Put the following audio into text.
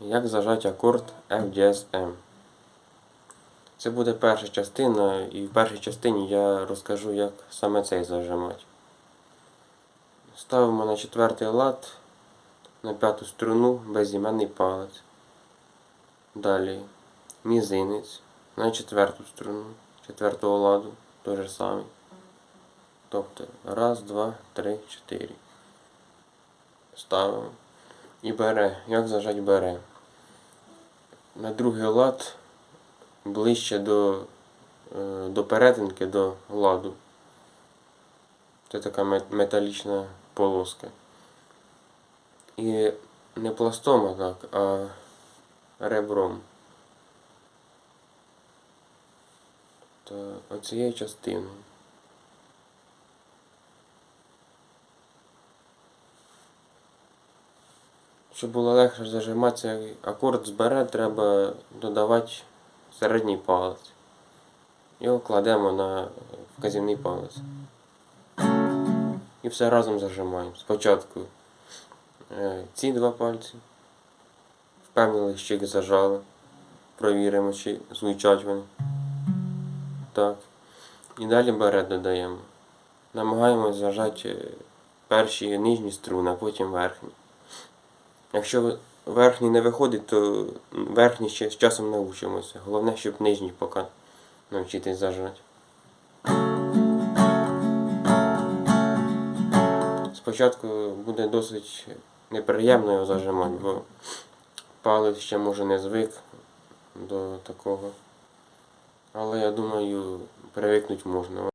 Як зажати акорд FDSM. Це буде перша частина, і в першій частині я розкажу, як саме цей зажимати. Ставимо на четвертий лад на п'яту струну безіменний палець. Далі мізинець на четверту струну четвертого ладу, той же самий. Тобто раз, два, три, чотири. Ставимо. І бере. Як зажать бере? На другий лад ближче до, е, до перетинки, до ладу. Це така металічна полоска. І не пластом, а так, а ребром. Та оцією частиною. Щоб було легше зажимати акорд з бере, треба додавати середній палець. Його кладемо на вказівний палець. І все разом зажимаємо. Спочатку е, ці два пальці. Впевнили, що їх зажали. Провіримо, чи звучать вони. Так. І далі бере додаємо. Намагаємось зажати перші нижні струни, а потім верхні. Якщо верхній не виходить, то верхній ще з часом навчимося. Головне, щоб нижній поки навчитись зажати. Спочатку буде досить неприємно його зажимати, бо палець ще може не звик до такого. Але я думаю, привикнути можна.